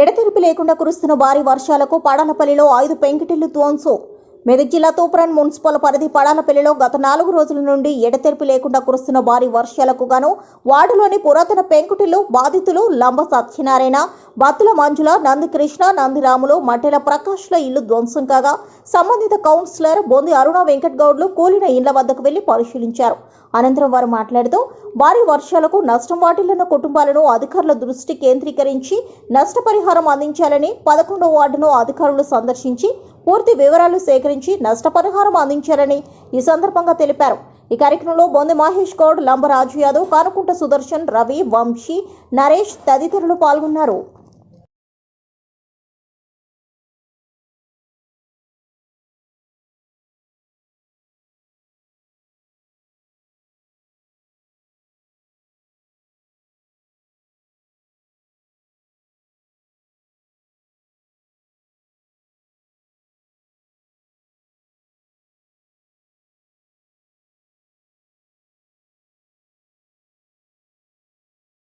ఎడతెరిపి లేకుండా కురుస్తున్న భారీ వర్షాలకు పాడాలపల్లిలో ఐదు పెంకిటిల్లు ధ్వంసం. మెదక్ జిల్లా తూప్రాన్ మున్సిపల్ పరిధి పడాలపల్లిలో గత నాలుగు రోజుల నుండి ఎడతెరిపి లేకుండా కురుస్తున్న భారీ వర్షాలకు గాను వార్డులోని పురాతన పెంకుటిల్లు బాధితులు లంబ సత్యనారాయణ బత్తుల మంజుల నంది కృష్ణ నందిరాములు మట్టెల ప్రకాష్ల ఇల్లు ధ్వంసం కాగా సంబంధిత కౌన్సిలర్ బొంది అరుణ వెంకట్ గౌడ్లు కూలిన ఇళ్ళ వద్దకు వెళ్ళి పరిశీలించారు. అనంతరం వారు మాట్లాడుతూ భారీ వర్షాలకు నష్టం వాటిల్లిన కుటుంబాలను అధికారుల దృష్టి కేంద్రీకరించి నష్టపరిహారం అందించాలని పదకొండవ వార్డును అధికారులు సందర్శించి పూర్తి వివరాలు సేకరించి నష్టపరిహారం అందించారని ఈ సందర్భంగా తెలిపారు. ఈ కార్యక్రమంలో బొంది మహేష్ గౌడ్ లంబరాజు యాదవ్ కానుకుంట సుదర్శన్ రవి వంశీ నరేష్ తదితరులు పాల్గొన్నారు.